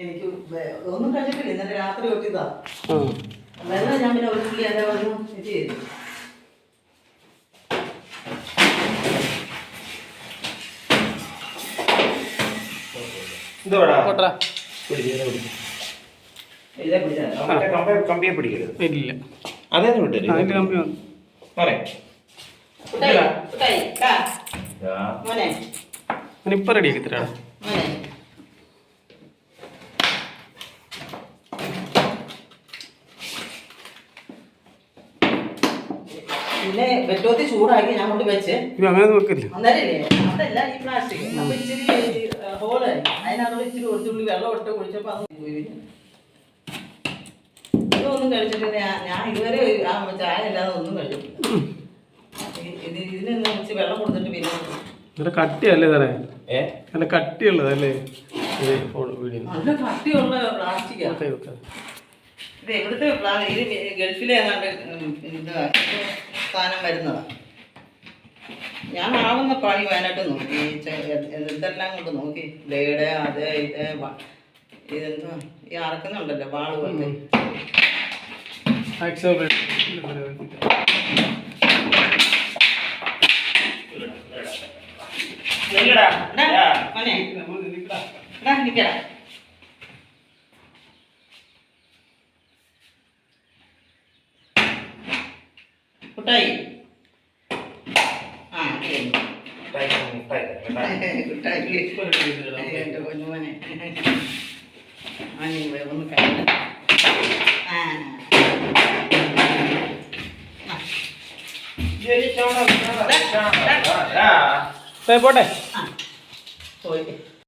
എനിക്ക് ഒന്നും കഴിച്ചിട്ടില്ല. ഇന്നലെ രാത്രി ഒട്ടിതാ വെള്ളം ഞാൻ പിന്നെ ഒരു പുള്ളി എന്റെ വന്നു ഇത് ചെയ്തു. ഇല്ല. വിട്ടേ കമ്പി വന്നു. ഞാനിപ്പോ റെഡി ആക്കി തരാം. പിന്നെ വെട്ടോത്തി ചൂടാക്കി ഞാൻ കൊണ്ട് വെച്ച്. അങ്ങനെ നോക്കില്ല അന്നേരല്ലേ? അതല്ല ഈ പ്ലാസ്റ്റിക് അപ്പൊ ഇച്ചിരി ഹോൾ അതിനകത്ത് ഇച്ചിരി ഒഴിച്ചുള്ളി വെള്ളം ഇട്ട് കുടിച്ചപ്പോ അത് പോയി ഇതൊന്നും കഴിച്ചിട്ടില്ല ഞാൻ- ഇതുവരെ ആ ചായ അല്ലാതെ ഒന്നും കഴിച്ചിട്ടില്ല. ഇതിനൊന്നും ഇച്ചിരി വെള്ളം കൊടുത്തിട്ട് പിന്നെ നല്ല കട്ടിയല്ലേ തറേ നല്ല കട്ടിയുള്ളതല്ലേ? നല്ല കട്ടിയുള്ള പ്ലാസ്റ്റിക്കാണ് ഓക്കെ ഓക്കെ ഇത് എവിടുത്തെ ഗൾഫിലെ ഏതാണ്ട് ഇത് സാധനം വരുന്നതാണ് ഞാൻ ആവുന്ന പണി വയനാട്ട് നോക്കി ഇതെല്ലാം കൊണ്ട് നോക്കി. ബ്ലേഡ് അത് ഇത് ഇതെന്താ ഈ അറക്കുന്നുണ്ടല്ലോ വാൾ പോലെ. നിക്കടാ. കുട്ടായി ആ. കുട്ടായി എന്റെ കുഞ്ഞുമോനെ ആ നീ ഒന്ന് കഴിക്കണം ആ. പോട്ടെ